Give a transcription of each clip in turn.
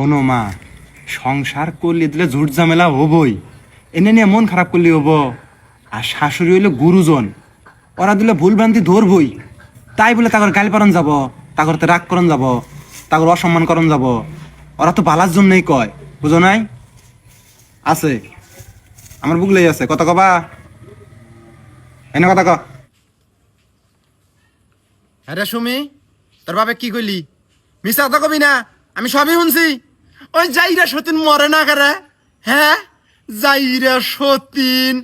শোনো মা, সংসার করলে দিলে ঝুট ঝামেলা হবই। এনে নিয়ে মন খারাপ করলে হব। আর শাশুড়ি হইলে গুরুজন, ওরা দিলে ভুল ভ্রান্তি ধরবই। তাই বলে তাগর গালি পারন যাব তাগর তো রাগ করন যাব, তাগর অসম্মান করন যাব। ওরা তো বালার জন্যই কয়, বুঝো নাই? আছে। আমার বুকলেই আছে কত কবা? এনে কথা ক। আরে সুমি, তোর বাপে কি কইলি? মিছা কথা কবি না, আমি সবই শুনছি। ওই যাইরা সতীন মরে না করে হ্যাঁ? যাইরা সতীন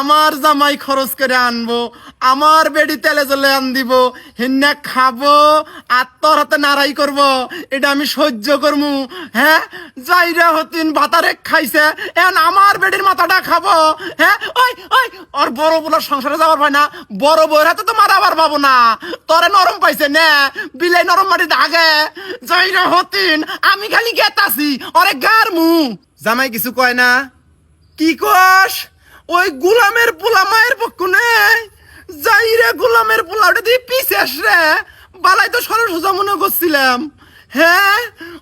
আমার জামাই খরচ করে আনব, আমার বেডি তেলে জলে আন দিব হিন্না খাব, আর তোর হাতে নাড়াই করব, এটা আমি সহ্য করমু হ্যাঁ? যাইরা হতিন ভাতারে খাইছে, এখন আমার বেডির মাথাটা খাব হ্যাঁ? ওই ওই, ওর বড় বলার সংসারে যাওয়ার হয় না, বড় বউয়ের হাতে তো মারাবার পাবো না, তোরে নরম পাইছে, নে, বিলাই নরম মাটি দাগে, যাইরা হতিন, আমি খালি গেতাছি, ওরে গার মু জামাই কিছু কয় না? কি কস? ওই গুলামের পোলা মায়ের পক্ষ নেই। যাই রে গুলামের পোলা, ওটা দিয়ে পিছিস রে। বালাই তো সরল সোজা মনে করছিলাম। হ্যাঁ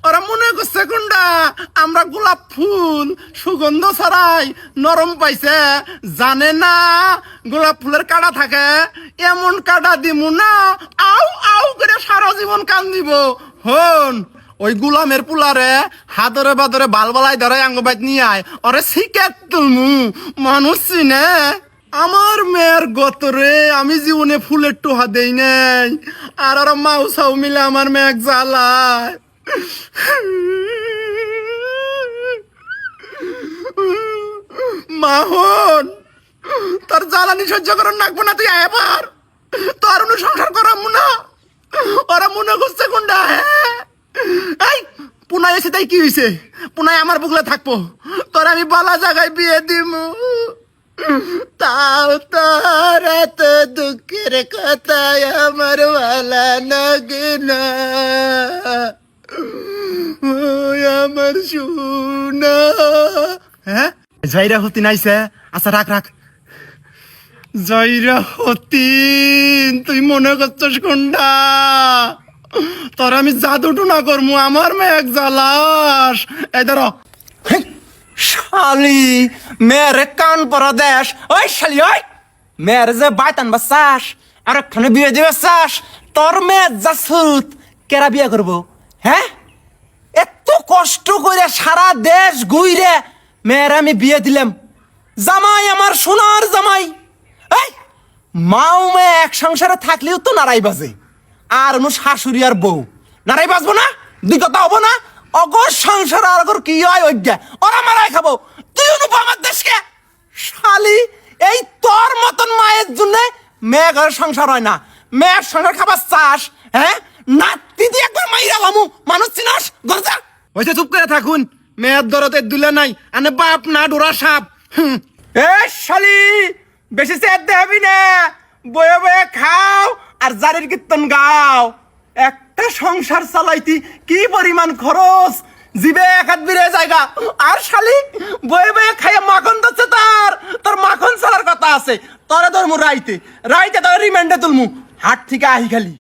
ওরা মনে করছে কোনটা আমরা গোলাপ ফুল, সুগন্ধ ছড়াই, নরম পাইছে। জানে না গোলাপ ফুলের কাটা থাকে। এমন কাটা দিমু না। আউ আউ করে সারা জীবন কান দিব হন। ওই গুলামের পুলারে হাতরে বাদরে বাল বালাই ধরে আঙ্গবাইত নিয়ে আয়। ওরে শিকার তুলমু, মানুষ চিনে? আমার মেয়ের গতরে আমি জীবনে ফুলের টোহা দেই নাই। আর ওরা মাউ সাউ মিলে আমার মেয়ে জ্বালায়। মাহন, তোর জ্বালানি সহ্য করার নাকবো না তুই এবার। তোর অনু সংসার করামু না। ওরা মনে করছে এসে তাই কি হয়েছে? পুনায় আমার বুকলে থাকব। তোর আমি বলা জায়গায় বিয়ে দিমু। তাও তোর এত দুঃখের কথায় আমার ভালা লাগে না আমার হ্যাঁ? যাইরা হতি নাইছে। আচ্ছা রাখ রাখ। জয়রা হতিন তুই মনে করছিস কোনটা? তোর আমি জাদুটু না করমু, আমার মেয়ে এক জ্বালাস। এই ধরো। শালি মেরে কান পরা দেশ। ওই শালি, ওই। মেরে যে বাইতান বা চাস আর একখানে বিয়ে দিবে চাস, তোর মেয়ে যা সুত কেরা বিয়ে করব? হ্যাঁ এত কষ্ট করে সারা দেশ ঘুইরে মেয়ের আমি বিয়ে দিলাম। জামাই আমার সোনার জামাই। এই, মাও মেয়ে এক সংসারে থাকলেও তো নারাই বাজে। আর অনু শাশুড়ি আর বউ। নারাই বাজবো না? দুই কথা হব না? অগর সংসার আর অগর কি হয় অজ্ঞা? ওরা মারাই খাব। তুই অনুপ আমার দেশকে? শালি এই তোর মতন মায়ের জন্য মেয়ে ঘরের সংসার হয় না। মেয়ের সংসার খাবার চাস হ্যাঁ? নাতি দিয়ে একবার মাইরা লামু মানুষ চিনাস? গরজা হয়েছে চুপ করে থাকুন। মেয়ের দরতে দুলে নাই আনে বাপ না ডোরা সাপ। এ শালি বেশি চেয়ার দেবি না। বয়ে বয়ে খাও। আর জারের কীর্তন গাও, একটা সংসার চালাইতি কি পরিমাণ খরচ? জিবে এক হাত বিরে জায়গা। আর শালি, বয়ে বয়ে খাইয়ে মাখন ধরছে তার। তোর মাখন চালার কথা আছে। তোরে ধরমু রাইতে। রাইতে তোর রিমান্ডে তুলমু। হাট থেকে আহি খালি।